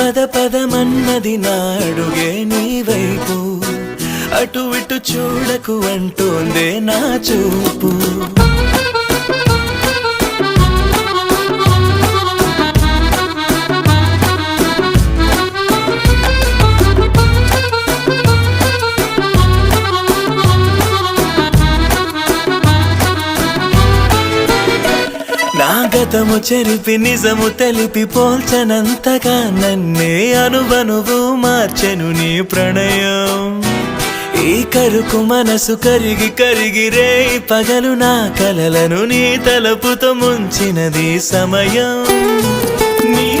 పద పదమన్నది నాడుగే నీ వైపు. అటు ఇటు చూడకు అంటుందే నా చూపు. నా గతము చెరిపి నిజము తెలిపి పోల్చనంతగా నన్నే అనువనువు మార్చెను నీ ప్రణయం. ఈ కరుకు మనసు కరిగి కరిగి రే పగలు నా కలలను నీ తలపుతో ముంచినది సమయం. నీ